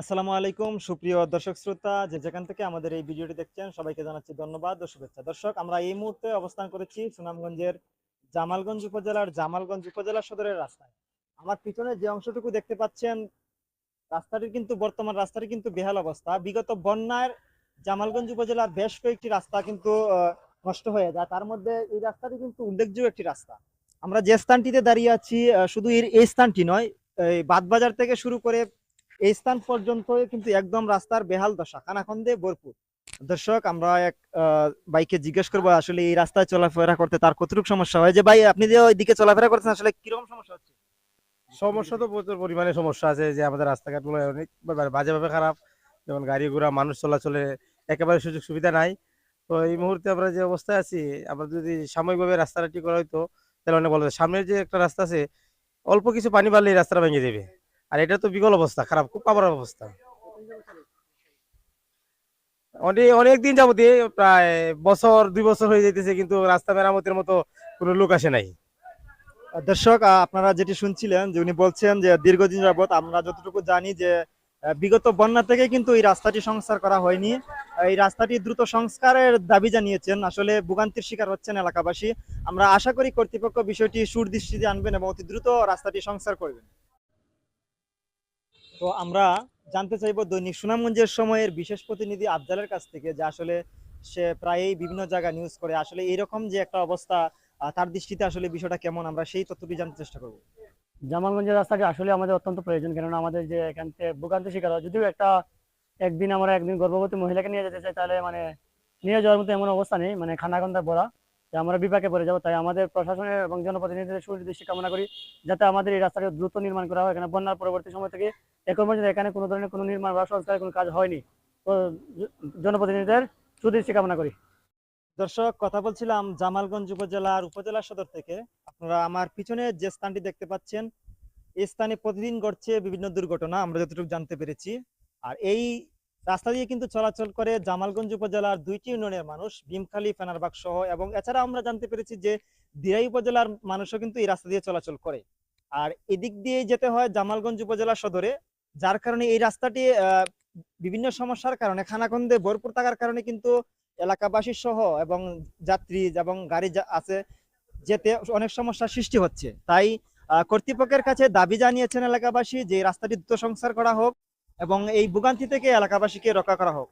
আসসালামু আলাইকুম, সুপ্রিয় দর্শক শ্রোতা। যে যেখান থেকে আমাদের এই ভিডিওটি দেখছেন, সবাইকে জানাচ্ছি ধন্যবাদ ও শুভেচ্ছা। দর্শক, আমরা এই মুহূর্তে অবস্থান করেছি সুনামগঞ্জের জামালগঞ্জ উপজেলার জামালগঞ্জ উপজেলা সদরের রাস্তায়। আমার পিছনে যে অংশটুকু দেখতে পাচ্ছেন, রাস্তাটির কিন্তু বর্তমান রাস্তাটি কিন্তু বেহাল অবস্থা। বিগত বন্যার জামালগঞ্জ উপজেলার বেশ কয়েকটি রাস্তা কিন্তু নষ্ট হয়ে যায়। তার মধ্যে এই রাস্তাটি কিন্তু উল্লেখযোগ্য একটি রাস্তা। আমরা যে স্থানটিতে দাঁড়িয়ে আছি শুধু এই স্থানটি নয়, এই বাদবাজার থেকে শুরু করে এই স্থান পর্যন্ত কিন্তু একদম রাস্তার বেহাল দশা। খানাখন্দে ভরপুর দর্শক, আমরা এক বাইকে জিজ্ঞেস করব, আসলে এই রাস্তায় চলাফেরা করতে তার কতটুকু সমস্যা হয়? যে ভাই, আপনি যে ওইদিকে চলাফেরা করছেন, আসলে কীরকম সমস্যা হচ্ছে? সমস্যা তো প্রচুর পরিমাণে সমস্যা আছে, যে আমাদের রাস্তাঘাটগুলো অনেক বাজেভাবে খারাপ। যেমন গাড়ি ঘোড়া, মানুষ চলাচলে একেবারে সুযোগ সুবিধা নাই। তো এই মুহূর্তে আমরা যে অবস্থায় আছি, আমরা যদি সাময়িকভাবে রাস্তাটা ঠিক করা হইতো, তাহলে অনেক ভালো। সামনের যে একটা রাস্তা আছে, অল্প কিছু পানি বাড়লে এই রাস্তাটা ভেঙে দেবে। আর এটা তো বিকল অবস্থা, খারাপ, খুব খারাপ অবস্থা। অনেক অনেক দিন যাবত প্রায় বছর, দুই বছর হয়ে যাইতেছে, কিন্তু রাস্তা মেরামতের মতো কোনো লোক আসে নাই। দর্শক আপনারা যেটি শুনছিলেন, যে উনি বলছেন যে দীর্ঘদিন যাবত আমরা যতটুকু জানি যে বিগত বন্যা থেকে কিন্তু এই রাস্তাটি সংস্কার করা হয়নি। এই রাস্তাটি দ্রুত সংস্কারের দাবি জানিয়েছেন। আসলে ভোগান্তির শিকার হচ্ছেন এলাকাবাসী। আমরা আশা করি কর্তৃপক্ষ বিষয়টি সুদৃষ্টিতে আনবেন এবং অতি দ্রুত রাস্তাটি সংস্কার করবেন। তো আমরা জানতে চাইব দৈনিক সুনামগঞ্জের সময়ের বিশেষ প্রতিনিধি আফজালের কাছ থেকে যে আসলে সে প্রায়ই বিভিন্ন জায়গা নিউজ করে। আসলে এইরকম যে একটা অবস্থা তার দৃষ্টিতে আসলে বিষয়টা কেমন? আমরা সেই তথ্যটি জানতে চেষ্টা করব। জামালগঞ্জের রাস্তাটি আসলে আমাদের অত্যন্ত প্রয়োজন, কেননা আমাদের যে এখান থেকে ভোগান্তি শিকার হয়, যদিও একটা একদিন আমরা একদিন গর্ভবতী মহিলাকে নিয়ে যেতে চাই, তাহলে মানে নিয়ে যাওয়ার মতো এমন অবস্থা নেই মানে খানাগন্ধা ভরা যে আমরা বিপাকে পড়ে যাব, তাই আমাদের প্রশাসনের এবং জনপ্রতিনিধিদের সুদৃষ্টি কামনা করি, যাতে আমাদের এই রাস্তাটি দ্রুত নির্মাণ করা হয় এখানে বন্যার পরবর্তী সময় থেকে এখন পর্যন্ত এখানে কোনো ধরনের কোনো নির্মাণ বা সংস্কারের কোনো কাজ হয়নি। জনপ্রতিনিধিদের সুদৃষ্টি কামনা করি। দর্শক, কথা বলছিলাম জামালগঞ্জ উপজেলার উপজেলা সদর থেকে। আপনারা আমার পিছনে যে স্থানটি দেখতে পাচ্ছেন এই স্থানে প্রতিদিন ঘটছে বিভিন্ন দুর্ঘটনা, আমরা যতটুকু জানতে পেরেছি। আর এই রাস্তা দিয়ে কিন্তু চলাচল করে জামালগঞ্জ উপজেলার দুইটি ইউনিয়নের মানুষ, ভীমখালী, ফেনারবাগ সহ, এবং এছাড়া আমরা জানতে পেরেছি যে দিরাই উপজেলার মানুষও কিন্তু এই রাস্তা দিয়ে চলাচল করে। আর এদিক দিয়ে যেতে হয় জামালগঞ্জ উপজেলা সদরে যার কারণে এই রাস্তাটি বিভিন্ন সমস্যার কারণে খানাখন্দে ভরপুর থাকার কারণে কিন্তু এলাকাবাসী সহ এবং যাত্রী এবং গাড়ি আছে যেতে অনেক সমস্যার সৃষ্টি হচ্ছে। তাই কর্তৃপক্ষের কাছে দাবি জানিয়েছেন এলাকাবাসী যে রাস্তাটি দ্রুত সংস্কার করা হোক এবং এই ভোগান্তি থেকে এলাকাবাসীকে রক্ষা করা হোক।